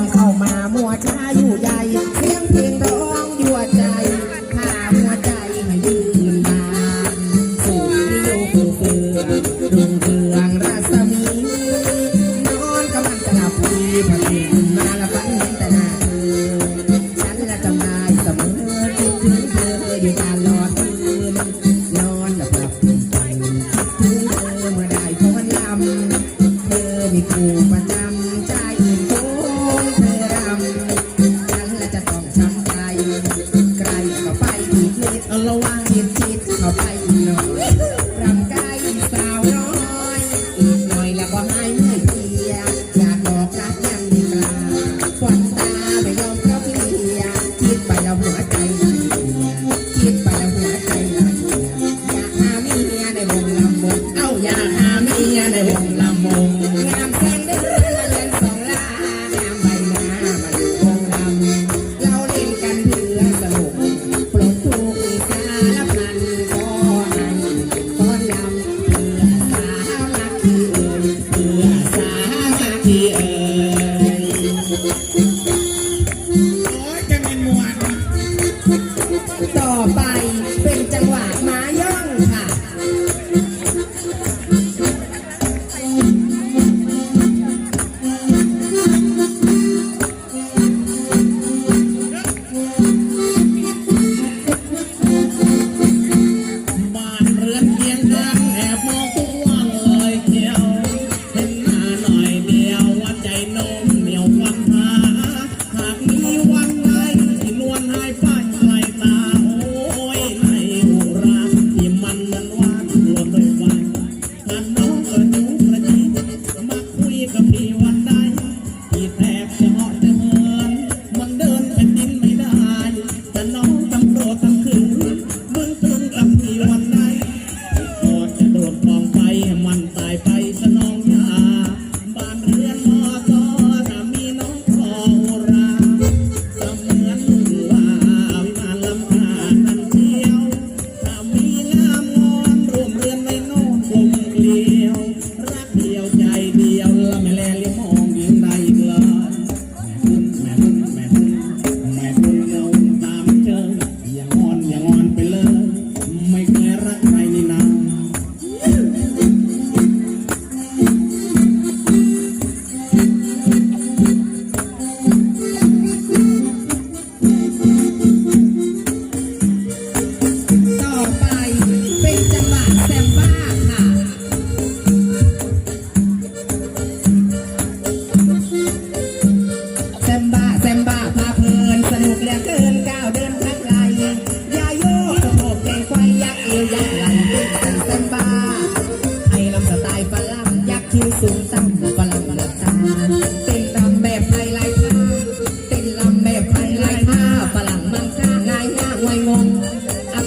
ำเข้ามามัวช้าอยู่ใหญ่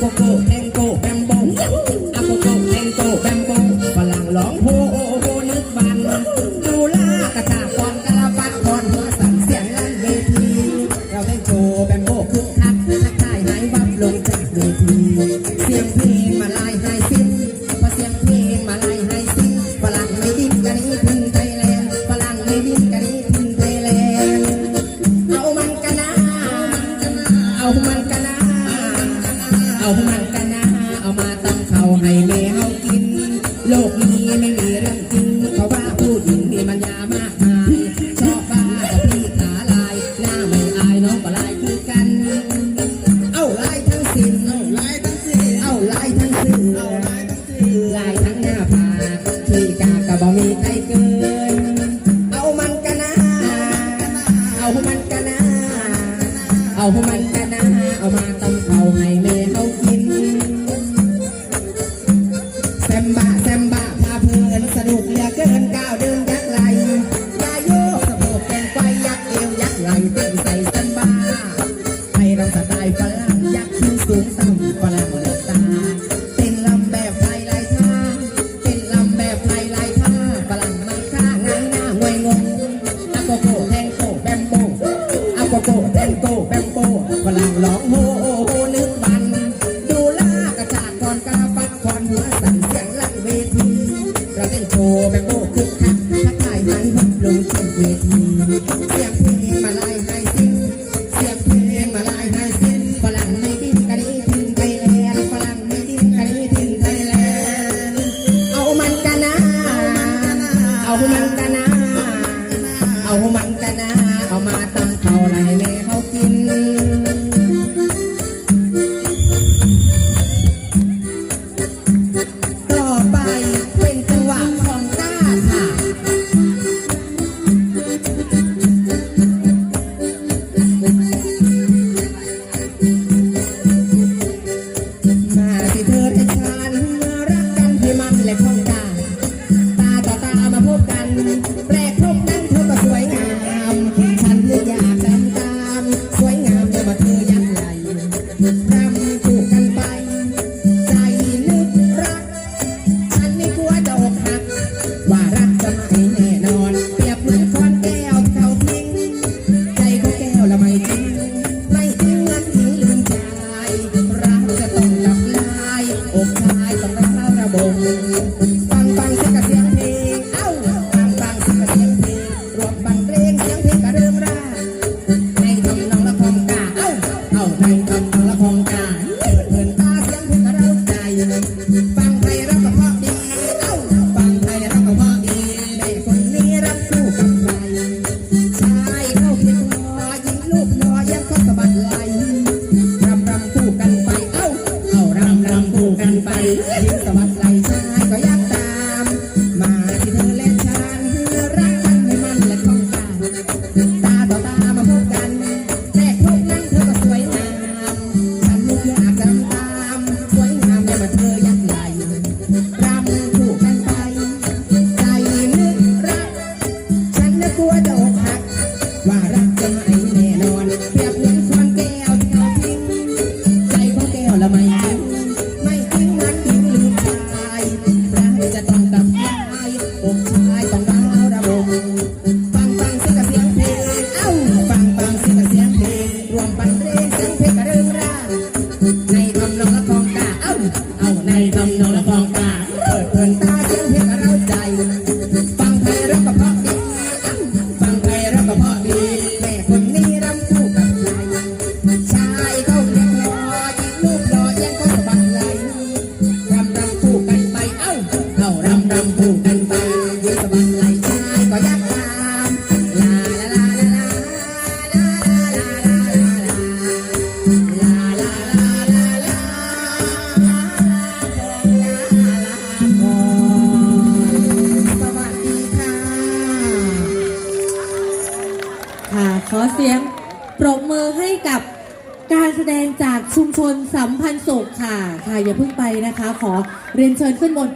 อะโกโกแมโกแบมโบอะโกโกแมงโกแบมโบฝรั่งร้องโฮโอโฮนึกบันดูลากระชากอนกระปักอนหัวสั่เสียงลั่นเวทีเราแมงโกแบมโบคึกคักนักท่ายหายวับลงจากเวทีเสียงเพลง ബഹുമാൻ าองนักเล่าระบบฟังฟังเสียงกระเสียงเพลงเอ้าฟังฟังเสียงกระเสียงเพรวมบันเพลงเสียงเพลงกระเริ่มราในทำนองละคอกาเอ้าในทำนองละคอกาเปิดเปิดตาเสียงเพกระเริ่มใฟังไทยรับปร vật lành xa có ขอเสียงปรบมือให้กับการแสดงจากชุมชนสัมพันธ์สกค่ะ ค่ะอย่าเพิ่งไปนะคะ ขอเรียนเชิญขึ้นบน